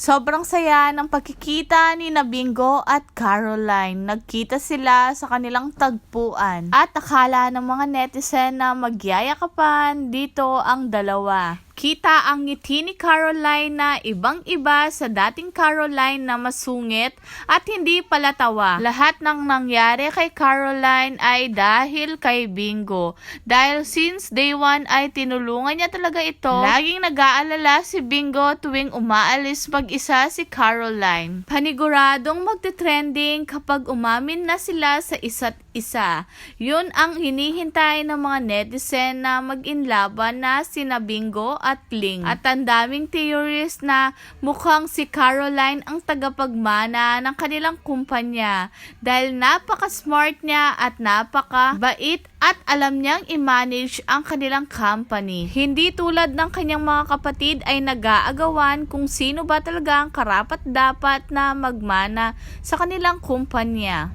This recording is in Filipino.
Sobrang saya ng pagkikita ni Nabingo at Caroline. Nagkita sila sa kanilang tagpuan. At akala ng mga netizen na magyayakapan dito ang dalawa. Kita ang ngiti ni Caroline na ibang-iba sa dating Caroline na masungit at hindi palatawa. Lahat ng nangyari kay Caroline ay dahil kay Bingo. Dahil since day one ay tinulungan niya talaga ito, laging nag-aalala si Bingo tuwing umaalis mag-isa si Caroline. Paniguradong magte-trending kapag umamin na sila sa isa't isa. Yun ang hinihintay ng mga netizen na mag-inlaban na sina Bingo at Ling. At ang daming theories na mukhang si Caroline ang tagapagmana ng kanilang kumpanya dahil napaka-smart niya at napaka-bait at alam niyang i-manage ang kanilang company. Hindi tulad ng kanyang mga kapatid ay nag-aagawan kung sino ba talaga ang karapat dapat na magmana sa kanilang kumpanya.